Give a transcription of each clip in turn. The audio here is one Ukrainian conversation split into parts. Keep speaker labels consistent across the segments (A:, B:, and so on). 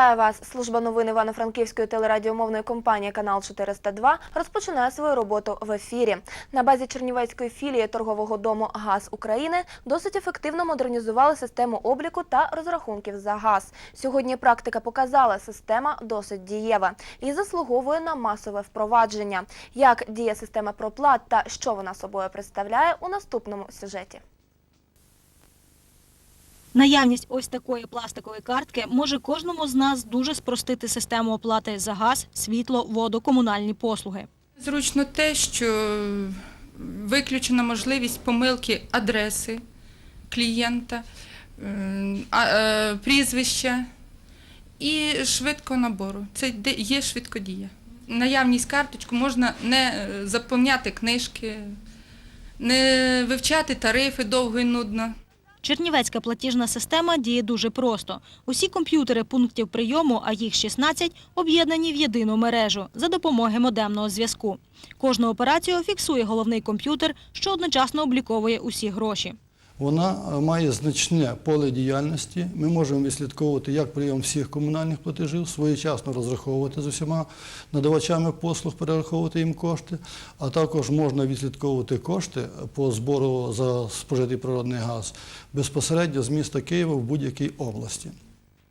A: Вітаю вас! Служба новин Івано-Франківської телерадіомовної компанії Канал 402 розпочинає свою роботу в ефірі. На базі Чернівецької філії торгового дому Газ України досить ефективно модернізували систему обліку та розрахунків за газ. Сьогодні практика показала, система досить дієва і заслуговує на масове впровадження. Як діє система проплат та що вона собою представляє у наступному сюжеті.
B: Наявність ось такої пластикової картки може кожному з нас дуже спростити систему оплати за газ, світло, воду, комунальні послуги.
C: Зручно те, що виключена можливість помилки адреси клієнта, е, е, прізвища і швидкого набору. Це є швидкодія. Наявність карточку можна не е, заповняти книжки, не вивчати тарифи довго і нудно.
B: Чернівецька платіжна система діє дуже просто. Усі комп'ютери пунктів прийому, а їх 16, об'єднані в єдину мережу за допомоги модемного зв'язку. Кожну операцію фіксує головний комп'ютер, що одночасно обліковує усі гроші.
D: Вона е, має значне поле діяльності. Ми можемо відслідковувати як прийом всіх комунальних платежів, своєчасно розраховувати з усіма надавачами послуг, перераховувати їм кошти, а також можна відслідковувати кошти по збору за спожитий природний газ безпосередньо з міста Києва в будь-якій області.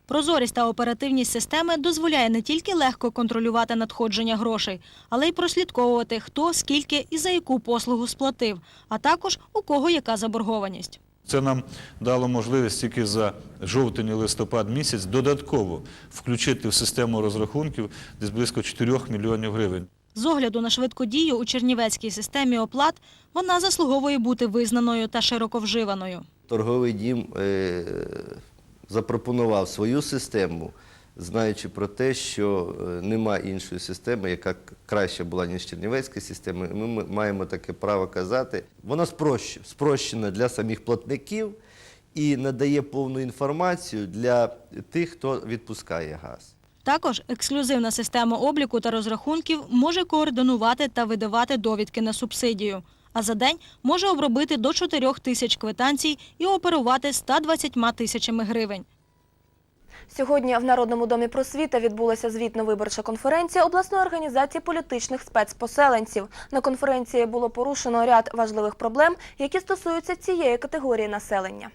B: Прозорість та оперативність системи дозволяє не тільки легко контролювати надходження грошей, але й прослідковувати, хто, скільки і за яку послугу сплатив, а також у кого яка заборгованість.
E: Це нам дало можливість тільки за жовтень і листопад місяць додатково включити в систему розрахунків десь близько 4 мільйонів гривень.
B: З огляду на швидку дію у чернівецькій системі оплат вона заслуговує бути визнаною та широко вживаною.
F: торговий дім е, запропонував свою систему, знаючи про те, що е, нема іншої системи, яка краще була, ніж Чернівецька система. Ми маємо таке право казати. Вона спрощ- спрощена для самих платників і надає повну інформацію для тих, хто відпускає газ.
B: Також ексклюзивна система обліку та розрахунків може координувати та видавати довідки на субсидію. А за день може обробити до 4 тисяч квитанцій і оперувати 120 тисячами гривень.
A: Сьогодні в Народному домі просвіта відбулася звітно-виборча конференція обласної організації політичних спецпоселенців. На конференції було порушено ряд важливих проблем, які стосуються цієї категорії населення.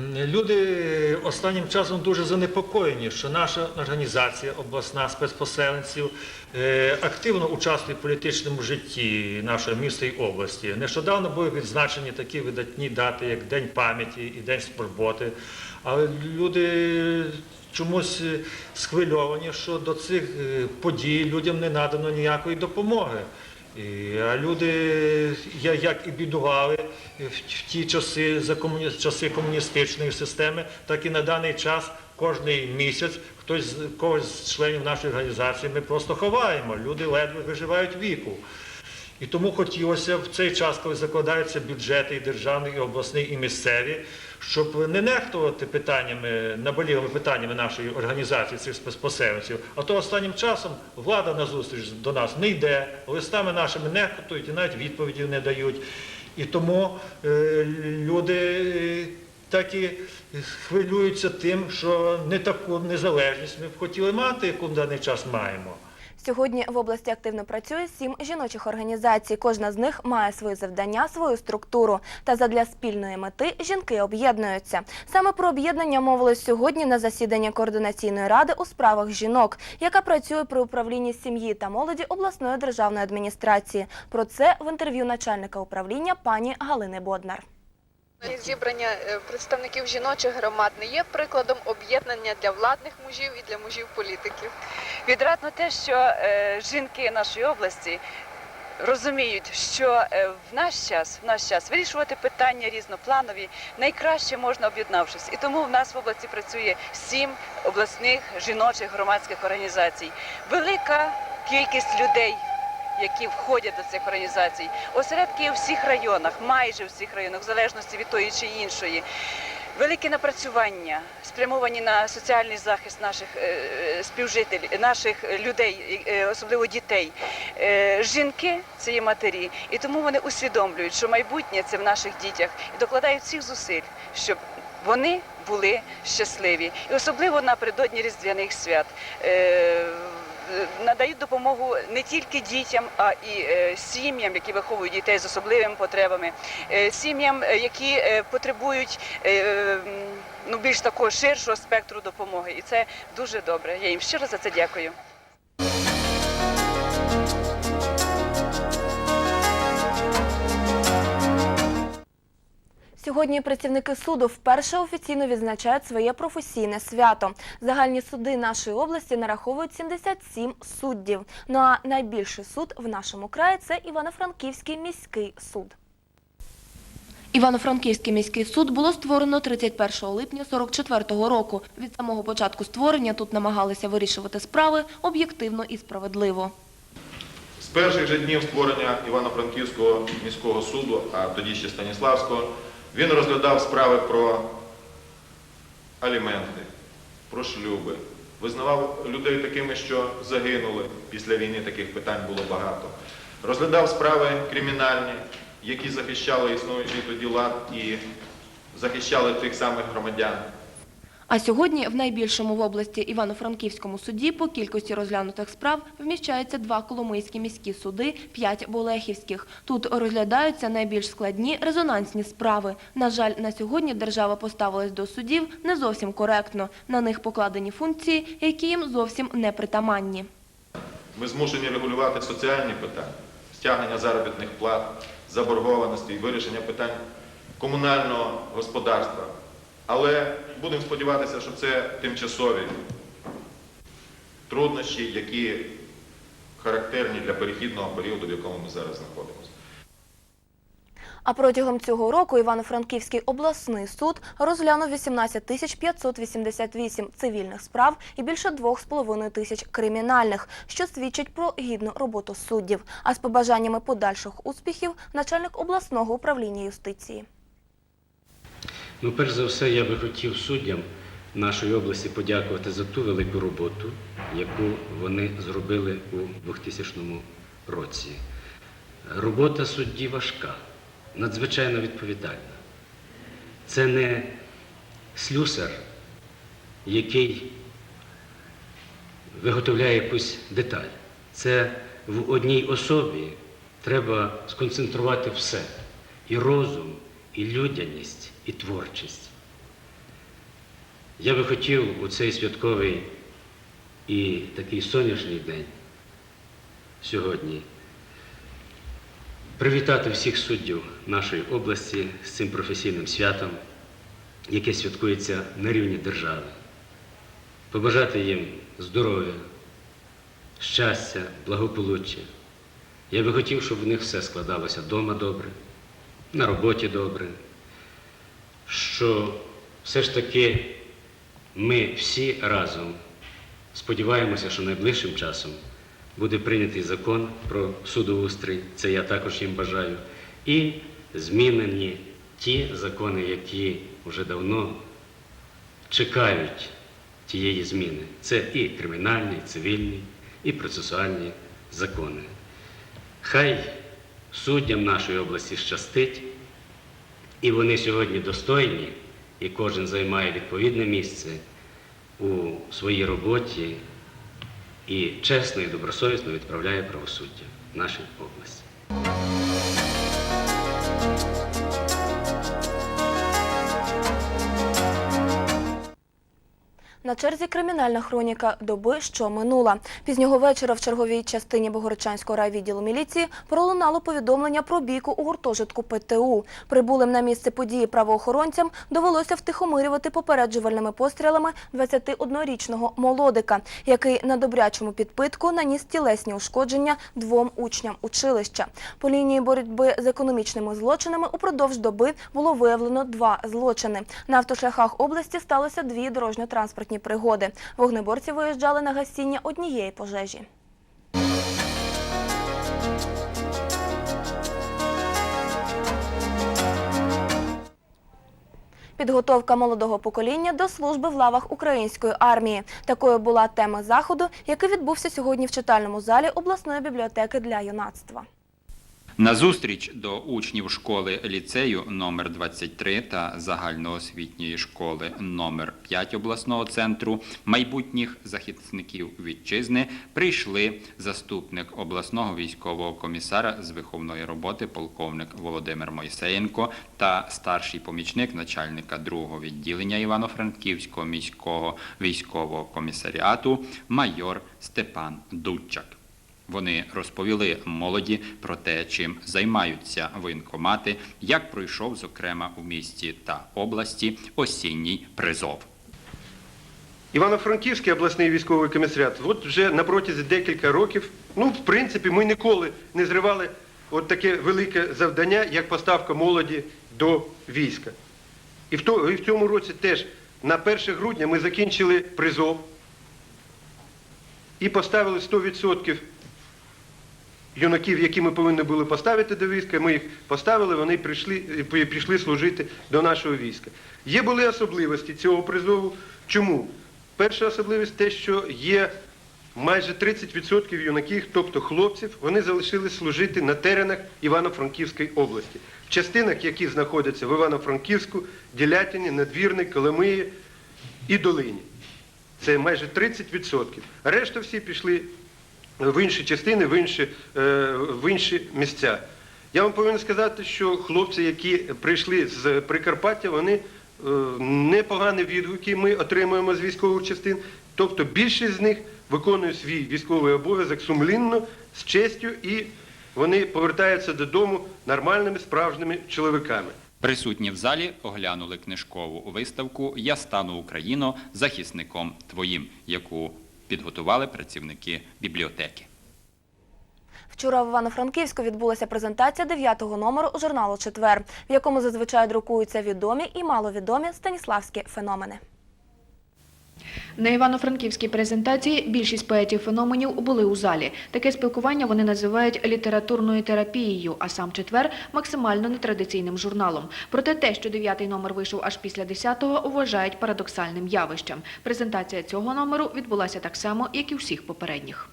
G: Люди останнім часом дуже занепокоєні, що наша організація, обласна спецпоселенців, е, активно участвує в політичному житті нашого міста і області. Нещодавно були відзначені такі видатні дати, як День пам'яті і День спорботи. Але люди чомусь е, схвильовані, що до цих е, подій людям не надано ніякої допомоги. А люди, як і бідували в, ті часи, за комуні, часи комуністичної системи, так і на даний час кожний місяць хтось когось з членів нашої організації ми просто ховаємо. Люди ледве виживають віку. І тому хотілося в цей час, коли закладаються бюджети і державний, і обласний, і місцеві, щоб не нехтувати питаннями, наболілими питаннями нашої організації цих спецпоселенців, а то останнім часом влада на зустріч до нас не йде, листами нашими нехтують і навіть відповіді не дають. І тому е, люди е, так і хвилюються тим, що не таку незалежність ми б хотіли мати, яку в даний час маємо.
A: Сьогодні в області активно працює сім жіночих організацій. Кожна з них має свої завдання, свою структуру. Та задля спільної мети жінки об'єднуються. Саме про об'єднання мовилось сьогодні на засіданні координаційної ради у справах жінок, яка працює при управлінні сім'ї та молоді обласної державної адміністрації. Про це в інтерв'ю начальника управління пані Галини Боднар.
H: Зібрання е, представників жіночих громад не є прикладом об'єднання для владних мужів і для мужів політиків.
I: Відрадно те, що е, жінки нашої області розуміють, що е, в наш час, в наш час вирішувати питання різнопланові найкраще можна об'єднавшись. І тому в нас в області працює сім обласних жіночих громадських організацій. Велика кількість людей. Які входять до цих організацій, осередки у всіх районах, майже у всіх районах, в залежності від тої чи іншої. Великі напрацювання спрямовані на соціальний захист наших е, співжителів, наших людей, е, особливо дітей. Е, жінки це є матері, і тому вони усвідомлюють, що майбутнє це в наших дітях і докладають всіх зусиль, щоб вони були щасливі. І особливо напередодні Різдвяних свят. Е, Надають допомогу не тільки дітям, а і е, сім'ям, які виховують дітей з особливими потребами, е, сім'ям, які потребують ну, більш такого ширшого спектру допомоги. І це дуже добре. Я їм щиро за це дякую.
A: Сьогодні працівники суду вперше офіційно відзначають своє професійне свято. Загальні суди нашої області нараховують 77 суддів. Ну а найбільший суд в нашому краї це Івано-Франківський міський суд. Івано-Франківський міський суд було створено 31 липня 44-го року. Від самого початку створення тут намагалися вирішувати справи об'єктивно і справедливо.
J: З перших же днів створення Івано-Франківського міського суду, а тоді ще Станіславського, він розглядав справи про аліменти, про шлюби, визнавав людей такими, що загинули. Після війни таких питань було багато. Розглядав справи кримінальні, які захищали існуючий тоді лад і захищали тих самих громадян.
A: А сьогодні в найбільшому в області Івано-Франківському суді по кількості розглянутих справ вміщаються два коломийські міські суди, п'ять болехівських. Тут розглядаються найбільш складні резонансні справи. На жаль, на сьогодні держава поставилась до судів не зовсім коректно. На них покладені функції, які їм зовсім не притаманні.
J: Ми змушені регулювати соціальні питання, стягнення заробітних плат, заборгованості, і вирішення питань комунального господарства. Але будемо сподіватися, що це тимчасові труднощі, які характерні для перехідного періоду, в якому ми зараз знаходимося.
A: А протягом цього року Івано-Франківський обласний суд розглянув 18 тисяч 588 цивільних справ і більше 2,5 тисяч кримінальних, що свідчить про гідну роботу суддів. А з побажаннями подальших успіхів начальник обласного управління юстиції.
K: Ну, перш за все, я би хотів суддям нашої області подякувати за ту велику роботу, яку вони зробили у 2000 році. Робота судді важка, надзвичайно відповідальна. Це не слюсар, який виготовляє якусь деталь. Це в одній особі треба сконцентрувати все. І розум, і людяність, і творчість. Я би хотів у цей святковий і такий сонячний день сьогодні привітати всіх суддів нашої області з цим професійним святом, яке святкується на рівні держави. Побажати їм здоров'я, щастя, благополуччя. Я би хотів, щоб в них все складалося вдома добре, на роботі добре, що все ж таки ми всі разом сподіваємося, що найближчим часом буде прийнятий закон про судоустрій, це я також їм бажаю, і змінені ті закони, які вже давно чекають тієї зміни. Це і кримінальні, і цивільні, і процесуальні закони. Хай суддям нашої області щастить, і вони сьогодні достойні, і кожен займає відповідне місце у своїй роботі і чесно і добросовісно відправляє правосуддя в нашій області.
A: На черзі кримінальна хроніка доби, що минула. Пізнього вечора в черговій частині Богородчанського райвідділу міліції пролунало повідомлення про бійку у гуртожитку ПТУ. Прибулим на місце події правоохоронцям довелося втихомирювати попереджувальними пострілами 21-річного молодика, який на добрячому підпитку наніс тілесні ушкодження двом учням училища. По лінії боротьби з економічними злочинами упродовж доби було виявлено два злочини. На автошляхах області сталося дві дорожньо-транспортні пригоди. Вогнеборці виїжджали на гасіння однієї пожежі. Підготовка молодого покоління до служби в лавах української армії. Такою була тема заходу, який відбувся сьогодні в читальному залі обласної бібліотеки для юнацтва.
L: На зустріч до учнів школи ліцею номер 23 та загальноосвітньої школи номер 5 обласного центру майбутніх захисників вітчизни прийшли заступник обласного військового комісара з виховної роботи полковник Володимир Мойсеєнко та старший помічник начальника другого відділення Івано-Франківського міського військового комісаріату майор Степан Дудчак. Вони розповіли молоді про те, чим займаються воєнкомати, як пройшов, зокрема, у місті та області осінній призов.
M: Івано-Франківський обласний військовий комісаріат, от вже на протязі декілька років, ну, в принципі, ми ніколи не зривали от таке велике завдання, як поставка молоді до війська. І в, то, і в цьому році теж на 1 грудня ми закінчили призов і поставили 100% юнаків, які ми повинні були поставити до війська, ми їх поставили, вони прийшли, прийшли служити до нашого війська. Є були особливості цього призову. Чому? Перша особливість те, що є майже 30% юнаків, тобто хлопців, вони залишились служити на теренах Івано-Франківської області. В частинах, які знаходяться в Івано-Франківську, Ділятині, Надвірні, Коломиї і Долині. Це майже 30%. Решта всі пішли в інші частини, в інші, е, в інші місця. Я вам повинен сказати, що хлопці, які прийшли з Прикарпаття, вони е, непогані відгуки ми отримуємо з військових частин. Тобто більшість з них виконує свій військовий обов'язок сумлінно, з честю, і вони повертаються додому нормальними справжніми чоловіками.
L: Присутні в залі оглянули книжкову виставку Я стану Україно захисником твоїм, яку підготували працівники бібліотеки.
A: Вчора в Івано-Франківську відбулася презентація 9-го номеру журналу Четвер, в якому зазвичай друкуються відомі і маловідомі станіславські феномени.
N: На івано-франківській презентації більшість поетів-феноменів були у залі. Таке спілкування вони називають літературною терапією, а сам четвер максимально нетрадиційним журналом. Проте те, що дев'ятий номер вийшов аж після десятого, вважають парадоксальним явищем. Презентація цього номеру відбулася так само, як і всіх попередніх.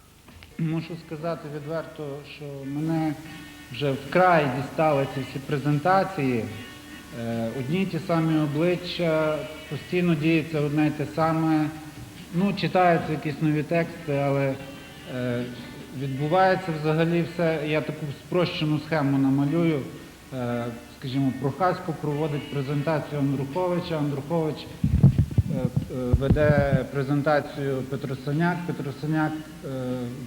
O: Мушу сказати відверто, що мене вже вкрай дістали ці всі презентації. Е, Одні й ті самі обличчя, постійно діється одне й те саме. Ну, читаються якісь нові тексти, але е, відбувається взагалі все. Я таку спрощену схему намалюю. Е, Скажімо, Прохасько проводить презентацію Андруховича. Андрухович веде презентацію Петросаняк, Петросаняк е,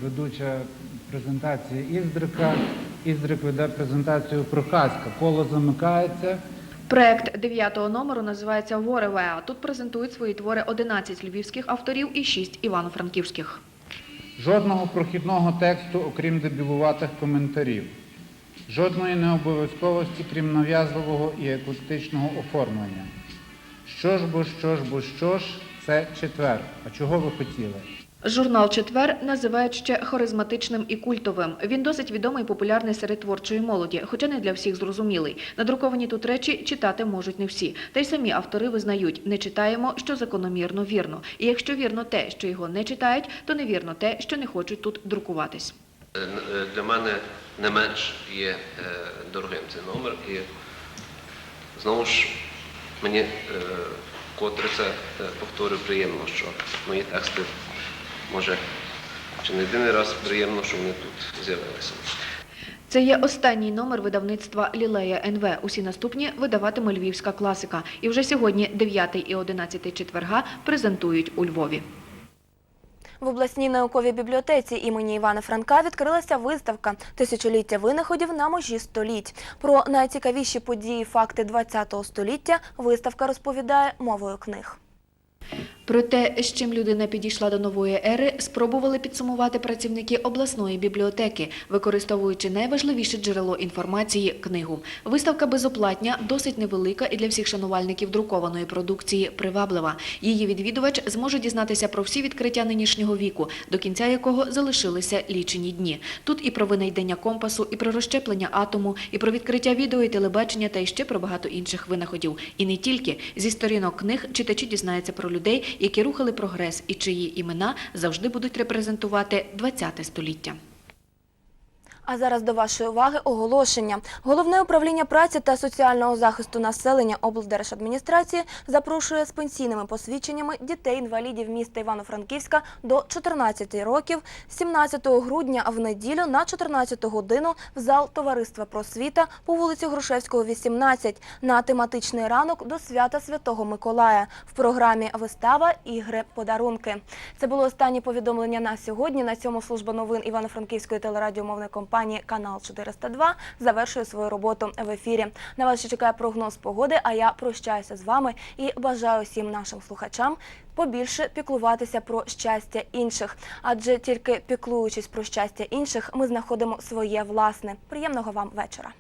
O: ведуча презентації Іздрика, Іздрик веде презентацію Прохаська. Коло замикається.
N: Проект дев'ятого номеру називається Воревеа. Тут презентують свої твори 11 львівських авторів і 6 івано-франківських.
O: Жодного прохідного тексту, окрім дебілуватих коментарів. Жодної необов'язковості, крім нав'язливого і еклектичного оформлення. Що ж бо, що ж бо, що ж, це четвер. А чого ви хотіли?
N: Журнал Четвер називають ще харизматичним і культовим. Він досить відомий і популярний серед творчої молоді, хоча не для всіх зрозумілий. Надруковані тут речі читати можуть не всі. Та й самі автори визнають, не читаємо, що закономірно вірно. І якщо вірно те, що його не читають, то невірно те, що не хочуть тут друкуватись.
P: Е, Для мене не менш є е, дорогим цей номер. І знову ж мені е, вкотре це е, повторюю приємно, що мої тексти може чи не єдиний раз приємно, що вони тут з'явилися.
N: Це є останній номер видавництва Лілея НВ. Усі наступні видаватиме львівська класика. І вже сьогодні 9 і 11 четверга презентують у Львові.
A: В обласній науковій бібліотеці імені Івана Франка відкрилася виставка Тисячоліття винаходів на межі століть. Про найцікавіші події, і факти ХХ століття виставка розповідає мовою книг.
N: Про те, з чим людина підійшла до нової ери, спробували підсумувати працівники обласної бібліотеки, використовуючи найважливіше джерело інформації книгу. Виставка безоплатня, досить невелика і для всіх шанувальників друкованої продукції приваблива. Її відвідувач зможе дізнатися про всі відкриття нинішнього віку, до кінця якого залишилися лічені дні. Тут і про винайдення компасу, і про розщеплення атому, і про відкриття відео і телебачення, та й ще про багато інших винаходів. І не тільки зі сторінок книг читачі дізнаються про людей, які рухали прогрес і чиї імена завжди будуть репрезентувати ХХ століття.
A: А зараз до вашої уваги оголошення. Головне управління праці та соціального захисту населення облдержадміністрації запрошує з пенсійними посвідченнями дітей-інвалідів міста Івано-Франківська до 14 років 17 грудня в неділю на 14 годину в зал Товариства Просвіта по вулиці Грушевського, 18 на тематичний ранок до свята Святого Миколая в програмі Вистава, ігри, подарунки. Це було останнє повідомлення на сьогодні. На цьому служба новин Івано-Франківської телерадіомовної компанії Канал 402 завершує свою роботу в ефірі. На вас чекає прогноз погоди. А я прощаюся з вами і бажаю всім нашим слухачам побільше піклуватися про щастя інших. Адже тільки піклуючись про щастя інших, ми знаходимо своє власне. Приємного вам вечора.